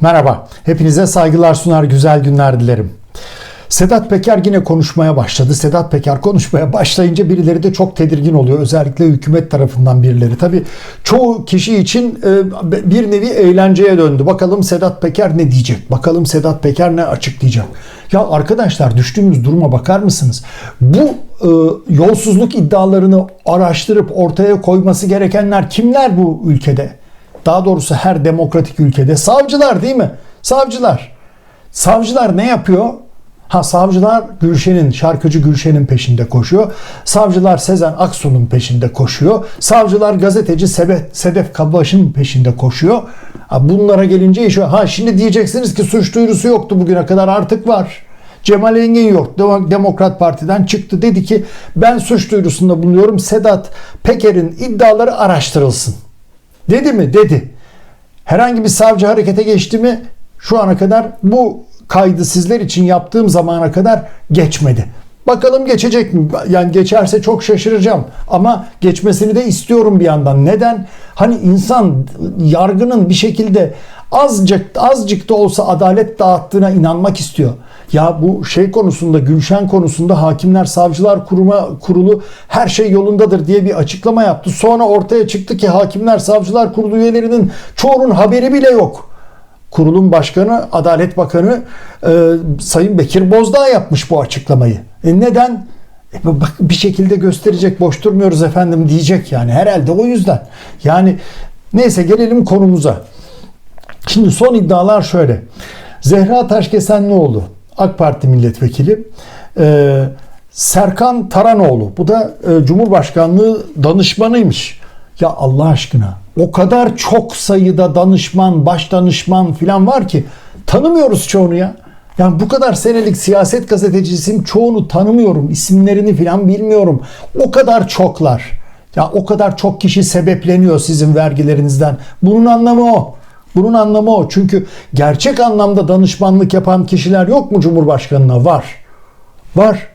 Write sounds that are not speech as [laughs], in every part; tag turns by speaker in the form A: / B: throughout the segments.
A: Merhaba, hepinize saygılar sunar, güzel günler dilerim. Sedat Peker yine konuşmaya başladı. Sedat Peker konuşmaya başlayınca birileri de çok tedirgin oluyor. Özellikle hükümet tarafından birileri. Tabii çoğu kişi için e, bir nevi eğlenceye döndü. Bakalım Sedat Peker ne diyecek? Bakalım Sedat Peker ne açıklayacak? Ya arkadaşlar düştüğümüz duruma bakar mısınız? Bu e, yolsuzluk iddialarını araştırıp ortaya koyması gerekenler kimler bu ülkede? Daha doğrusu her demokratik ülkede savcılar değil mi? Savcılar. Savcılar ne yapıyor? Ha savcılar Gülşen'in, şarkıcı Gülşen'in peşinde koşuyor. Savcılar Sezen Aksu'nun peşinde koşuyor. Savcılar gazeteci Sedef, Sedef Kabbaş'ın peşinde koşuyor. Ha, bunlara gelince iş Ha şimdi diyeceksiniz ki suç duyurusu yoktu bugüne kadar artık var. Cemal Engin yok. Demokrat Parti'den çıktı. Dedi ki ben suç duyurusunda bulunuyorum. Sedat Peker'in iddiaları araştırılsın. Dedi mi? Dedi. Herhangi bir savcı harekete geçti mi? Şu ana kadar bu kaydı sizler için yaptığım zamana kadar geçmedi. Bakalım geçecek mi? Yani geçerse çok şaşıracağım. Ama geçmesini de istiyorum bir yandan. Neden? Hani insan yargının bir şekilde azıcık azıcık da olsa adalet dağıttığına inanmak istiyor. Ya bu şey konusunda Gülşen konusunda Hakimler Savcılar Kuruma Kurulu her şey yolundadır diye bir açıklama yaptı. Sonra ortaya çıktı ki Hakimler Savcılar Kurulu üyelerinin çoğunun haberi bile yok. Kurulun başkanı, Adalet Bakanı e, Sayın Bekir Bozdağ yapmış bu açıklamayı. E neden? E bak bir şekilde gösterecek, boş durmuyoruz efendim diyecek yani. Herhalde o yüzden. Yani neyse gelelim konumuza. Şimdi son iddialar şöyle. Zehra Taşkesenlioğlu AK Parti milletvekili. Ee, Serkan Taranoğlu bu da e, Cumhurbaşkanlığı danışmanıymış. Ya Allah aşkına o kadar çok sayıda danışman, baş danışman filan var ki tanımıyoruz çoğunu ya. Yani bu kadar senelik siyaset gazetecisiyim çoğunu tanımıyorum. isimlerini filan bilmiyorum. O kadar çoklar. Ya o kadar çok kişi sebepleniyor sizin vergilerinizden. Bunun anlamı o. Bunun anlamı o. Çünkü gerçek anlamda danışmanlık yapan kişiler yok mu Cumhurbaşkanı'na? Var. Var.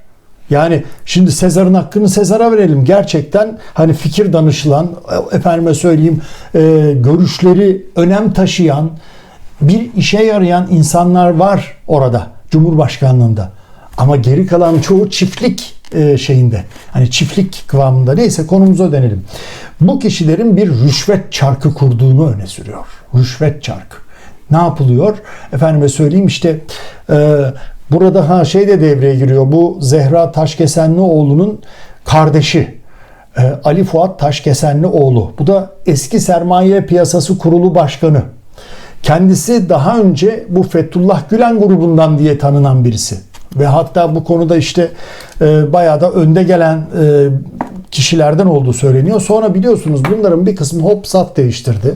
A: Yani şimdi Sezar'ın hakkını Sezar'a verelim. Gerçekten hani fikir danışılan, efendime söyleyeyim, e, görüşleri önem taşıyan, bir işe yarayan insanlar var orada Cumhurbaşkanlığında. Ama geri kalan çoğu çiftlik e, şeyinde. Hani çiftlik kıvamında. Neyse konumuza dönelim. Bu kişilerin bir rüşvet çarkı kurduğunu öne sürüyor. Rüşvet çarkı. Ne yapılıyor? Efendime söyleyeyim işte e, burada ha şey de devreye giriyor. Bu Zehra Taşkesenlioğlu'nun kardeşi. E, Ali Fuat Taşkesenlioğlu. Bu da eski sermaye piyasası kurulu başkanı. Kendisi daha önce bu Fethullah Gülen grubundan diye tanınan birisi. Ve hatta bu konuda işte e, bayağı da önde gelen e, kişilerden olduğu söyleniyor. Sonra biliyorsunuz bunların bir kısmı hop sat değiştirdi.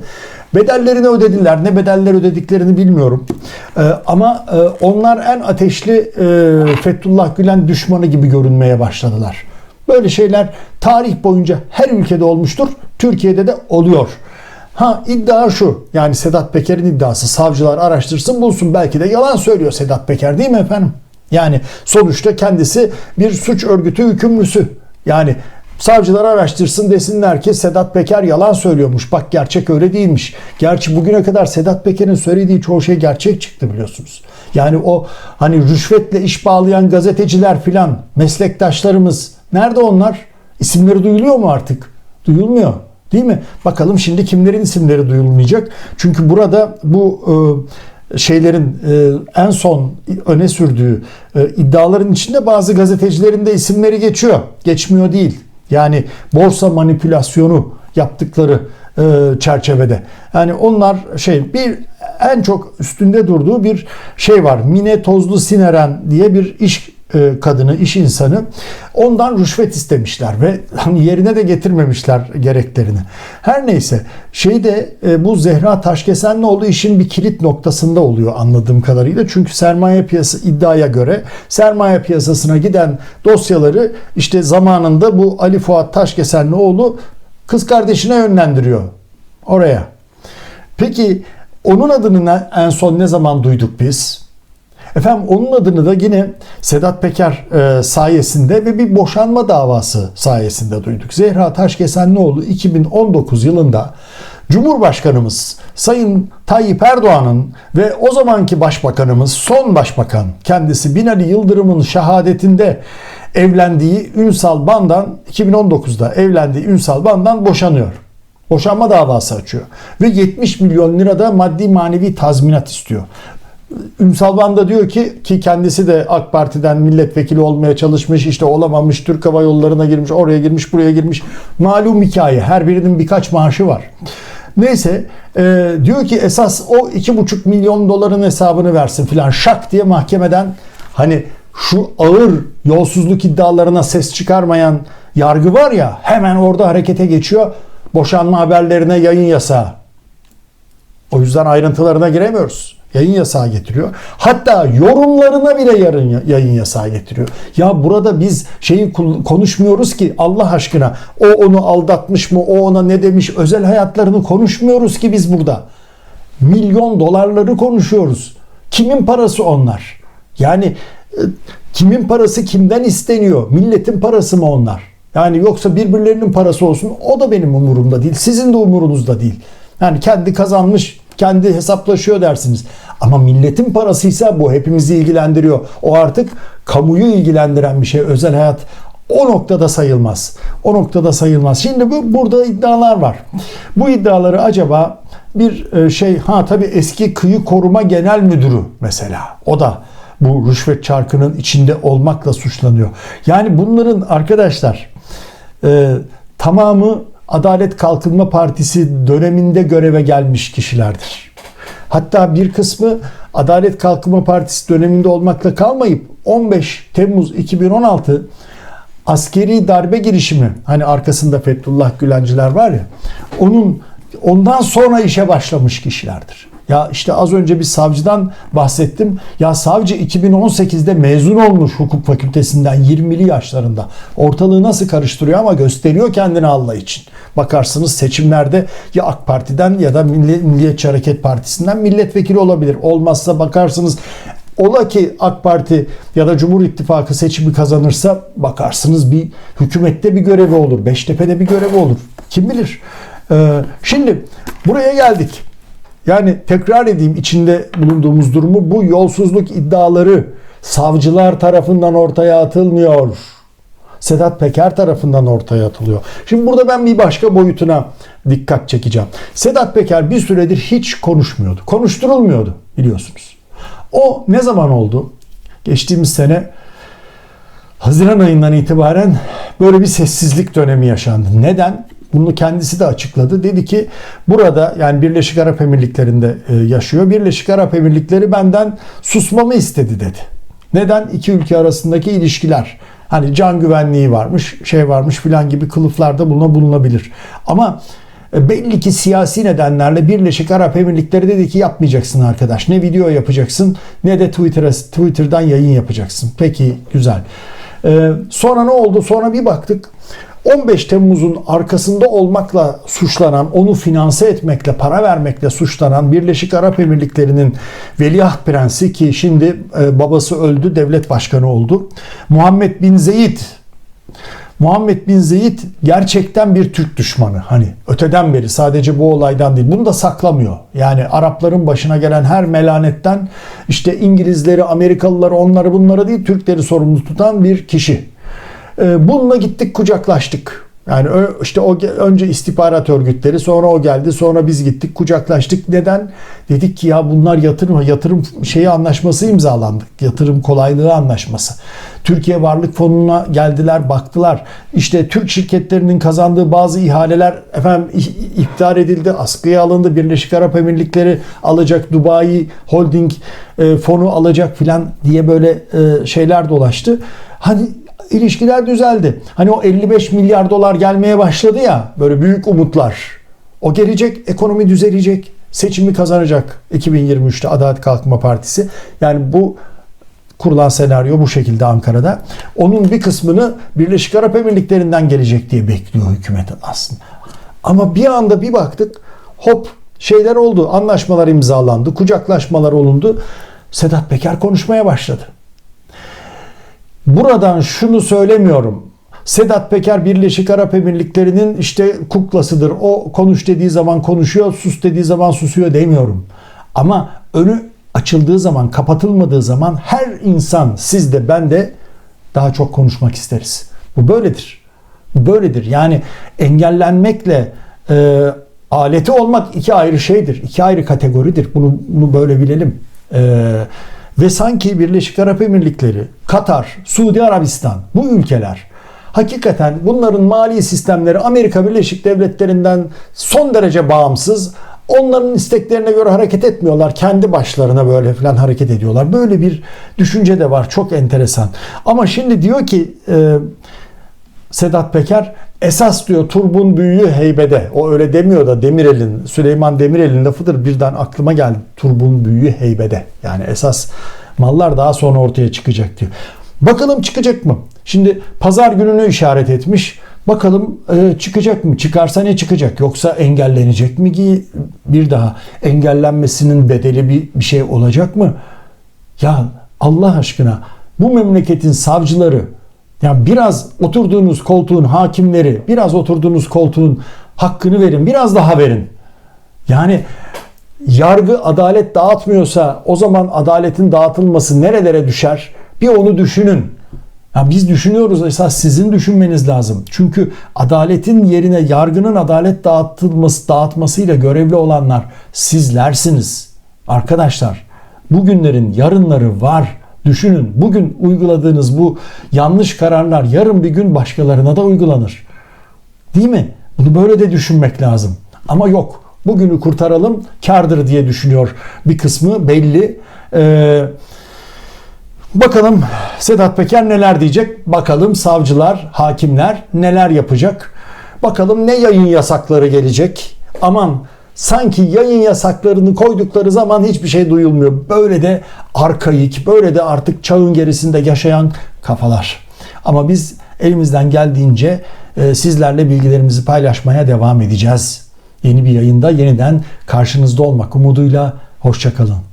A: Bedellerini ödediler. Ne bedeller ödediklerini bilmiyorum. E, ama e, onlar en ateşli e, Fethullah Gülen düşmanı gibi görünmeye başladılar. Böyle şeyler tarih boyunca her ülkede olmuştur. Türkiye'de de oluyor. Ha iddia şu. Yani Sedat Peker'in iddiası. Savcılar araştırsın bulsun. Belki de yalan söylüyor Sedat Peker değil mi efendim? Yani sonuçta kendisi bir suç örgütü hükümlüsü. Yani savcılar araştırsın desinler ki Sedat Peker yalan söylüyormuş. Bak gerçek öyle değilmiş. Gerçi bugüne kadar Sedat Peker'in söylediği çoğu şey gerçek çıktı biliyorsunuz. Yani o hani rüşvetle iş bağlayan gazeteciler filan meslektaşlarımız nerede onlar? İsimleri duyuluyor mu artık? Duyulmuyor. Değil mi? Bakalım şimdi kimlerin isimleri duyulmayacak. Çünkü burada bu e, şeylerin e, en son öne sürdüğü e, iddiaların içinde bazı gazetecilerin de isimleri geçiyor. Geçmiyor değil. Yani borsa manipülasyonu yaptıkları çerçevede. Yani onlar şey bir en çok üstünde durduğu bir şey var. Mine Tozlu Sineren diye bir iş e, kadını, iş insanı ondan rüşvet istemişler ve [laughs] hani yerine de getirmemişler gereklerini. Her neyse şeyde e, bu Zehra Taşkesenlioğlu işin bir kilit noktasında oluyor anladığım kadarıyla. Çünkü sermaye piyasası iddiaya göre sermaye piyasasına giden dosyaları işte zamanında bu Ali Fuat Taşkesenlioğlu kız kardeşine yönlendiriyor oraya. Peki onun adını en son ne zaman duyduk biz? Efendim onun adını da yine Sedat Peker e, sayesinde ve bir boşanma davası sayesinde duyduk. Zehra Taşkesenlioğlu 2019 yılında Cumhurbaşkanımız Sayın Tayyip Erdoğan'ın ve o zamanki başbakanımız son başbakan kendisi Binali Yıldırım'ın şehadetinde evlendiği Ünsal Ban'dan 2019'da evlendiği Ünsal Ban'dan boşanıyor. Boşanma davası açıyor. Ve 70 milyon lirada maddi manevi tazminat istiyor. Ünsal Ban da diyor ki ki kendisi de AK Parti'den milletvekili olmaya çalışmış işte olamamış Türk Hava Yolları'na girmiş oraya girmiş buraya girmiş malum hikaye her birinin birkaç maaşı var. Neyse e, diyor ki esas o 2,5 milyon doların hesabını versin filan şak diye mahkemeden hani şu ağır yolsuzluk iddialarına ses çıkarmayan yargı var ya hemen orada harekete geçiyor. Boşanma haberlerine yayın yasağı. O yüzden ayrıntılarına giremiyoruz. Yayın yasağı getiriyor. Hatta yorumlarına bile yarın yayın yasağı getiriyor. Ya burada biz şeyi konuşmuyoruz ki Allah aşkına o onu aldatmış mı, o ona ne demiş, özel hayatlarını konuşmuyoruz ki biz burada. Milyon dolarları konuşuyoruz. Kimin parası onlar? Yani e, kimin parası kimden isteniyor? Milletin parası mı onlar? Yani yoksa birbirlerinin parası olsun o da benim umurumda değil. Sizin de umurunuzda değil. Yani kendi kazanmış kendi hesaplaşıyor dersiniz. Ama milletin parasıysa bu hepimizi ilgilendiriyor. O artık kamuyu ilgilendiren bir şey. Özel hayat o noktada sayılmaz. O noktada sayılmaz. Şimdi bu burada iddialar var. Bu iddiaları acaba bir e, şey ha tabii eski kıyı koruma genel müdürü mesela o da bu rüşvet çarkının içinde olmakla suçlanıyor. Yani bunların arkadaşlar e, tamamı Adalet Kalkınma Partisi döneminde göreve gelmiş kişilerdir. Hatta bir kısmı Adalet Kalkınma Partisi döneminde olmakla kalmayıp 15 Temmuz 2016 askeri darbe girişimi hani arkasında Fethullah Gülenciler var ya onun ondan sonra işe başlamış kişilerdir. Ya işte az önce bir savcıdan bahsettim. Ya savcı 2018'de mezun olmuş hukuk fakültesinden 20'li yaşlarında. Ortalığı nasıl karıştırıyor ama gösteriyor kendini Allah için. Bakarsınız seçimlerde ya AK Parti'den ya da Milliyetçi Hareket Partisi'nden milletvekili olabilir. Olmazsa bakarsınız Ola ki AK Parti ya da Cumhur İttifakı seçimi kazanırsa bakarsınız bir hükümette bir görevi olur. Beştepe'de bir görevi olur. Kim bilir. Ee, şimdi buraya geldik. Yani tekrar edeyim içinde bulunduğumuz durumu bu yolsuzluk iddiaları savcılar tarafından ortaya atılmıyor. Sedat Peker tarafından ortaya atılıyor. Şimdi burada ben bir başka boyutuna dikkat çekeceğim. Sedat Peker bir süredir hiç konuşmuyordu. Konuşturulmuyordu biliyorsunuz. O ne zaman oldu? Geçtiğimiz sene Haziran ayından itibaren böyle bir sessizlik dönemi yaşandı. Neden? Bunu kendisi de açıkladı. Dedi ki burada yani Birleşik Arap Emirlikleri'nde e, yaşıyor. Birleşik Arap Emirlikleri benden susmamı istedi dedi. Neden? İki ülke arasındaki ilişkiler. Hani can güvenliği varmış, şey varmış filan gibi kılıflarda buluna bulunabilir. Ama e, belli ki siyasi nedenlerle Birleşik Arap Emirlikleri dedi ki yapmayacaksın arkadaş. Ne video yapacaksın ne de Twitter'a Twitter'dan yayın yapacaksın. Peki güzel. Ee, sonra ne oldu? Sonra bir baktık 15 Temmuz'un arkasında olmakla suçlanan, onu finanse etmekle, para vermekle suçlanan Birleşik Arap Emirlikleri'nin veliaht prensi ki şimdi e, babası öldü, devlet başkanı oldu. Muhammed bin Zeyd Muhammed bin Zeyd gerçekten bir Türk düşmanı. Hani öteden beri sadece bu olaydan değil. Bunu da saklamıyor. Yani Arapların başına gelen her melanetten işte İngilizleri, Amerikalıları, onları bunları değil Türkleri sorumlu tutan bir kişi. Ee, bununla gittik kucaklaştık. Yani işte o önce istihbarat örgütleri sonra o geldi sonra biz gittik kucaklaştık. Neden? Dedik ki ya bunlar yatırım yatırım şeyi anlaşması imzalandık. Yatırım kolaylığı anlaşması. Türkiye Varlık Fonu'na geldiler baktılar. İşte Türk şirketlerinin kazandığı bazı ihaleler efendim iptal edildi. Askıya alındı. Birleşik Arap Emirlikleri alacak. Dubai Holding e, fonu alacak filan diye böyle e, şeyler dolaştı. Hani ilişkiler düzeldi. Hani o 55 milyar dolar gelmeye başladı ya böyle büyük umutlar. O gelecek, ekonomi düzelecek, seçimi kazanacak 2023'te Adalet Kalkınma Partisi. Yani bu kurulan senaryo bu şekilde Ankara'da. Onun bir kısmını Birleşik Arap Emirlikleri'nden gelecek diye bekliyor hükümet aslında. Ama bir anda bir baktık hop şeyler oldu. Anlaşmalar imzalandı. Kucaklaşmalar olundu. Sedat Peker konuşmaya başladı. Buradan şunu söylemiyorum. Sedat Peker Birleşik Arap Emirlikleri'nin işte kuklasıdır. O konuş dediği zaman konuşuyor, sus dediği zaman susuyor demiyorum. Ama önü açıldığı zaman, kapatılmadığı zaman her insan, siz de ben de daha çok konuşmak isteriz. Bu böyledir. Bu böyledir. Yani engellenmekle e, aleti olmak iki ayrı şeydir. iki ayrı kategoridir. Bunu, bunu böyle bilelim. E, ve sanki Birleşik Arap Emirlikleri, Katar, Suudi Arabistan bu ülkeler hakikaten bunların mali sistemleri Amerika Birleşik Devletleri'nden son derece bağımsız. Onların isteklerine göre hareket etmiyorlar. Kendi başlarına böyle falan hareket ediyorlar. Böyle bir düşünce de var. Çok enteresan. Ama şimdi diyor ki e, Sedat Peker esas diyor turbun büyüğü heybede. O öyle demiyor da Demirel'in, Süleyman Demirel'in lafıdır. Birden aklıma geldi. Turbun büyüğü heybede. Yani esas mallar daha sonra ortaya çıkacak diyor. Bakalım çıkacak mı? Şimdi pazar gününü işaret etmiş. Bakalım e, çıkacak mı? Çıkarsa ne çıkacak? Yoksa engellenecek mi ki bir daha? Engellenmesinin bedeli bir, bir şey olacak mı? Ya Allah aşkına bu memleketin savcıları ya biraz oturduğunuz koltuğun hakimleri, biraz oturduğunuz koltuğun hakkını verin, biraz daha verin. Yani yargı adalet dağıtmıyorsa o zaman adaletin dağıtılması nerelere düşer? Bir onu düşünün. Ya biz düşünüyoruz esas sizin düşünmeniz lazım. Çünkü adaletin yerine yargının adalet dağıtılması dağıtmasıyla görevli olanlar sizlersiniz. Arkadaşlar bugünlerin yarınları var. Düşünün bugün uyguladığınız bu yanlış kararlar yarın bir gün başkalarına da uygulanır. Değil mi? Bunu böyle de düşünmek lazım. Ama yok. Bugünü kurtaralım kardır diye düşünüyor bir kısmı belli. Ee, bakalım Sedat Peker neler diyecek? Bakalım savcılar, hakimler neler yapacak? Bakalım ne yayın yasakları gelecek? Aman sanki yayın yasaklarını koydukları zaman hiçbir şey duyulmuyor. Böyle de arkaik, böyle de artık çağın gerisinde yaşayan kafalar. Ama biz elimizden geldiğince e, sizlerle bilgilerimizi paylaşmaya devam edeceğiz. Yeni bir yayında yeniden karşınızda olmak umuduyla hoşçakalın.